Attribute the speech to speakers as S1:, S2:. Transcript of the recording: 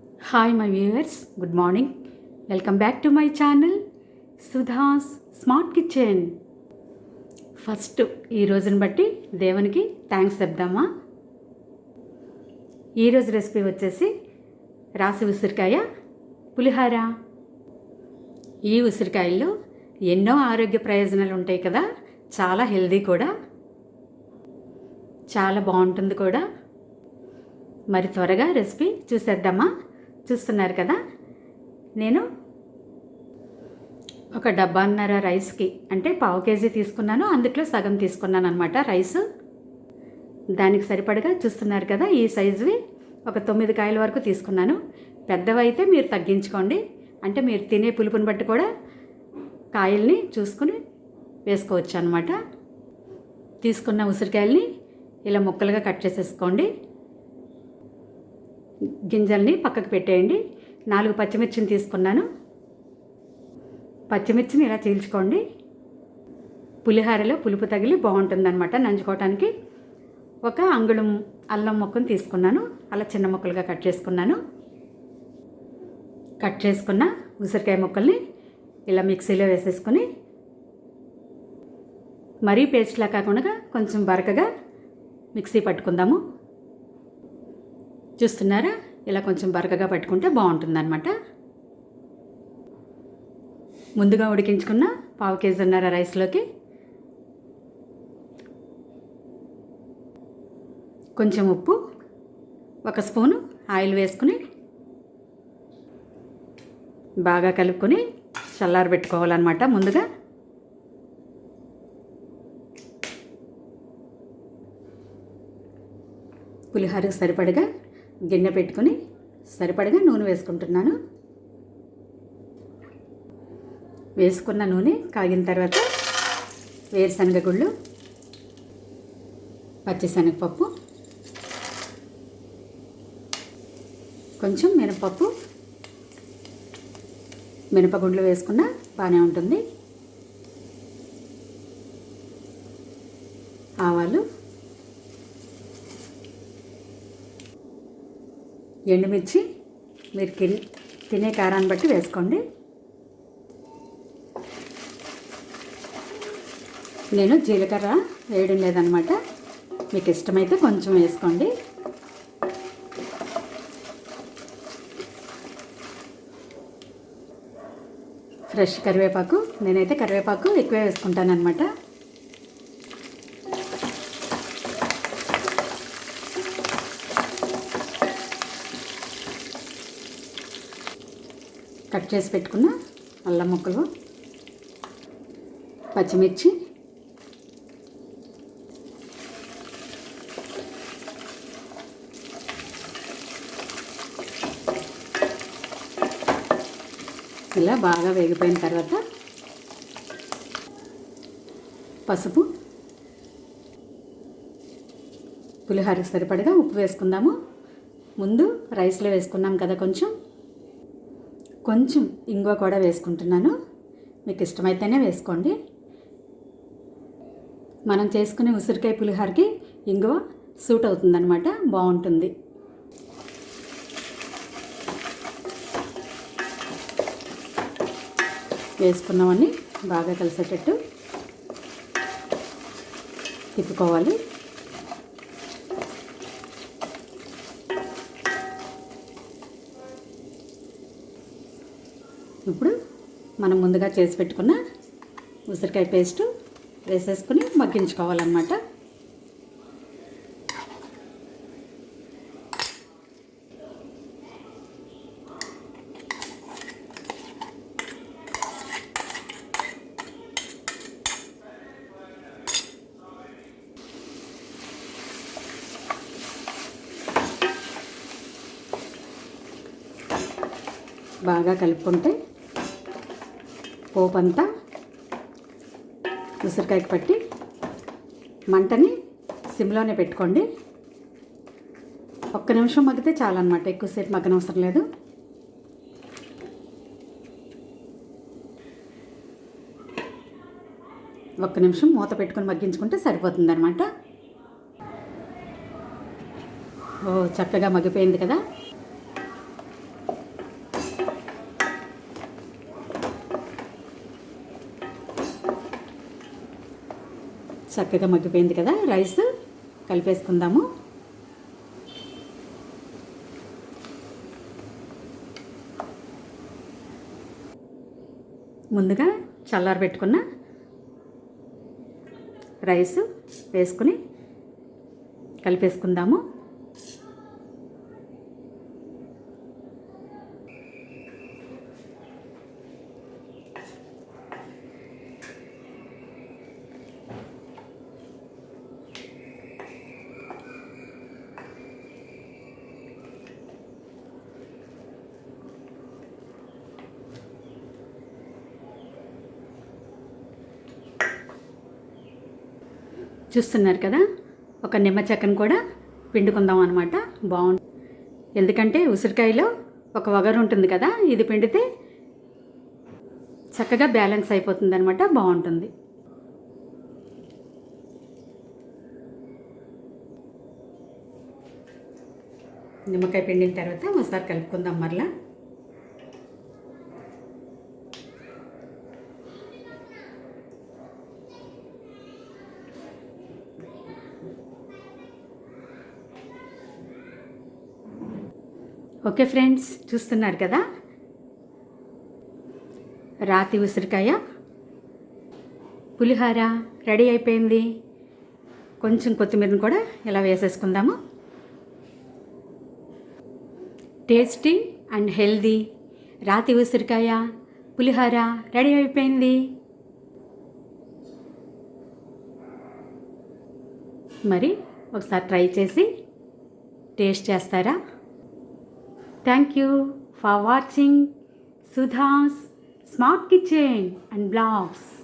S1: Hi my viewers good morning welcome back to my channel Sudha's smart kitchen first ఈ రోజుని బట్టి దేవునికి thanks చెప్దామా? ఈరోజు రెసిపీ వచ్చేసి రాసి ఉసిరికాయ పులిహార. ఈ ఉసిరికాయల్లో ఎన్నో ఆరోగ్య ప్రయోజనాలు ఉంటాయి కదా. చాలా హెల్దీ కూడా. చాలా బాగుంటుంది కూడా. మరి త్వరగా రెసిపీ చూసేద్దామా? చూస్తున్నారు కదా? నేను ఒక డబ్బాన్నర రైస్కి అంటే పావు కేజీ తీసుకున్నాను అందులో సగం తీసుకున్నాను అనమాట రైస్. దానికి సరిపడగా చూస్తున్నారు కదా ఈ సైజువి ఒక తొమ్మిది కాయల వరకు తీసుకున్నాను. పెద్దవైతే మీరు తగ్గించుకోండి అంటే మీరు తినే పులుపుని బట్టి కూడా కాయల్ని చూసుకుని వేసుకోవచ్చు అనమాట తీసుకున్న ఉసిరికాయల్ని ఇలా ముక్కలుగా కట్ చేసేసుకోండి. గింజల్ని పక్కకు పెట్టేయండి. నాలుగు పచ్చిమిర్చిని తీసుకున్నాను. పచ్చిమిర్చిని ఇలా చీల్చుకోండి. పులిహారలో పులుపు తగిలి బాగుంటుందన్నమాట నంచుకోవటానికి. ఒక అంగుళం అల్లం మొక్కను తీసుకున్నాను. అలా చిన్న ముక్కలుగా కట్ చేసుకున్నాను. కట్ చేసుకున్న ఉసిరికాయ ముక్కల్ని ఇలా మిక్సీలో వేసేసుకొని మరీ పేస్ట్లా కాకుండా కొంచెం బరకగా మిక్సీ పట్టుకుందాము. చూస్తున్నారా? ఇలా కొంచెం బరకగా పట్టుకుంటే బాగుంటుందన్నమాట. ముందుగా ఉడికించుకున్న పావు కేజీన్నర రైస్లోకి కొంచెం ఉప్పు ఒక స్పూను ఆయిల్ వేసుకుని బాగా కలుపుకొని చల్లారి పెట్టుకోవాలన్నమాట ముందుగా. పులిహోరకు సరిపడగా గిన్నె పెట్టుకుని సరిపడగా నూనె వేసుకుంటున్నాను. వేసుకున్న నూనె కాగిన తర్వాత వేరుశనగ గుళ్ళు పచ్చిశనగపప్పు కొంచెం మినపప్పు మినపగుండ్లు వేసుకున్న బాగానే ఉంటుంది. ఎండుమిర్చి మీరు కిన్ తినే కారాన్ని బట్టి వేసుకోండి. నేను జీలకర్ర వేయడం లేదనమాట. మీకు ఇష్టమైతే కొంచెం వేసుకోండి. ఫ్రెష్ కరివేపాకు నేనైతే కరివేపాకు ఎక్కువ వేసుకుంటాను అనమాట కట్ చేసి పెట్టుకున్న అల్లం ముక్కలు పచ్చిమిర్చి ఇలా బాగా వేగిపోయిన తర్వాత పసుపు పులిహోరకు సరిపడగా ఉప్పు వేసుకుందాము. ముందు రైస్లో వేసుకున్నాం కదా కొంచెం. కొంచెం ఇంగువ కూడా వేసుకుంటున్నాను. మీకు ఇష్టమైతేనే వేసుకోండి. మనం చేసుకునే ఉసిరికాయ పులిహోరకి ఇంగువ సూట్ అవుతుందన్నమాట. బాగుంటుంది. వేసుకున్నామని బాగా కలిసేటట్టు తిప్పుకోవాలి. ఇప్పుడు మనం ముందుగా చేసి పెట్టుకున్న ఉసిరికాయ పేస్ట్ వేసేసుకుని మగ్గించుకోవాలన్నమాట. బాగా కలుపుకుంటే పోపు అంతా ఉసిరికాయకి పట్టి మంటని సిమ్లోనే పెట్టుకోండి. ఒక్క నిమిషం మగ్గితే చాలన్నమాట ఎక్కువసేపు మగ్గనవసరం లేదు. ఒక్క నిమిషం మూత పెట్టుకొని మగ్గించుకుంటే సరిపోతుందన్నమాట. ఓ చక్కగా మగ్గిపోయింది కదా. చక్కగా మగ్గిపోయింది కదా రైస్ కలిపేసుకుందాము. ముందుగా చల్లార పెట్టుకున్న రైస్ వేసుకుని కలిపేసుకుందాము. చూస్తున్నారు కదా? ఒక నిమ్మ చెక్కను కూడా పిండుకుందాం అనమాట బాగుంటుంది ఎందుకంటే ఉసిరికాయలో ఒక వగరు ఉంటుంది కదా ఇది పిండితే చక్కగా బ్యాలెన్స్ అయిపోతుంది అనమాట బాగుంటుంది. నిమ్మకాయ పిండిన తర్వాత ఒకసారి కలుపుకుందాం మరలా. ఓకే ఫ్రెండ్స్ చూస్తున్నారు కదా? రాతి ఉసిరికాయ. పులిహార రెడీ అయిపోయింది. కొంచెం కొత్తిమీరని కూడా ఇలా వేసేసుకుందాము. టేస్టీ అండ్ హెల్దీ రాతి ఉసిరికాయ పులిహార రెడీ అయిపోయింది. మరి ఒకసారి ట్రై చేసి టేస్ట్ చేస్తారా? Thank you for watching Sudha's Smart Kitchen and Blogs.